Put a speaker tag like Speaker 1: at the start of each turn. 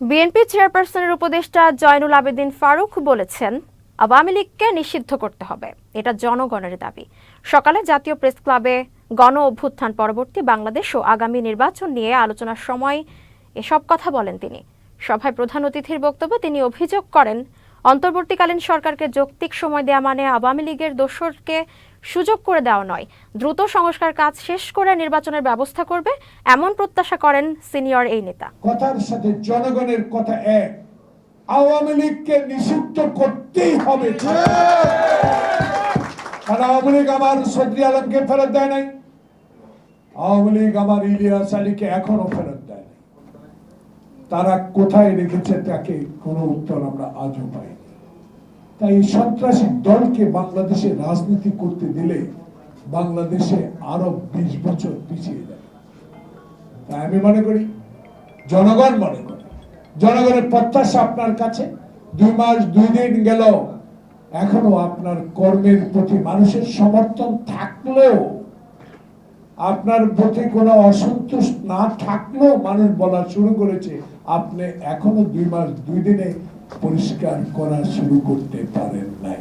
Speaker 1: BNP চেয়ারপারসনের উপদেষ্টা জয়নুল আবেদিন ফারুক বলেছেন, আওয়ামী লীগকে নিষিদ্ধ করতে হবে। এটা জনগণের দাবি। সকালে জাতীয় প্রেস ক্লাবে গণ অভ্যুত্থান পরবর্তী বাংলাদেশ ও আগামী নির্বাচন নিয়ে আলোচনার সময় এসব কথা বলেন তিনি। সভায় প্রধান অতিথির বক্তব্যে তিনি অভিযোগ করেন অন্তর্বর্তীকালীন সরকারকে যৌক্তিক সময় দেয়া মানে আওয়ামী লীগের দোসরকে সুযোগ করে দেওয়া নয়। দ্রুত সংস্কার কাজ শেষ করে নির্বাচনের ব্যবস্থা করবে, এমন প্রত্যাশা করেন সিনিয়র এই নেতা।
Speaker 2: কথার সাথে জনগণের কথা এক। আওয়ামী লীগকে নিষিদ্ধ করতেই হবে। আওয়ামী লীগ আমার সদরি আলমকে ফেরত দেয় নাই। আওয়ামী লীগ আমার ইলিয়াস আলীকে এখনও ফেরত তারা কোথায় রেখেছে তাকে কোনো উত্তর আমরা আজও পাইনি। তাই সন্ত্রাসী দলকে বাংলাদেশে রাজনীতি করতে দিলে বাংলাদেশে আরও বিশ বছর পিছিয়ে যাবে। তাই আমি মনে করি, জনগণ মনে করে, জনগণের প্রত্যাশা আপনার কাছে, দুই মাস, দুই দিন গেল এখনও আপনার কর্মের প্রতি মানুষের সমর্থন থাকলেও আপনার প্রতি কোনো অসন্তোষ না থাকলেও মানুষ বলা শুরু করেছে, আপনি এখনও দুই মাস, দুই দিনে পরিষ্কার করা শুরু করতে পারেন নাই।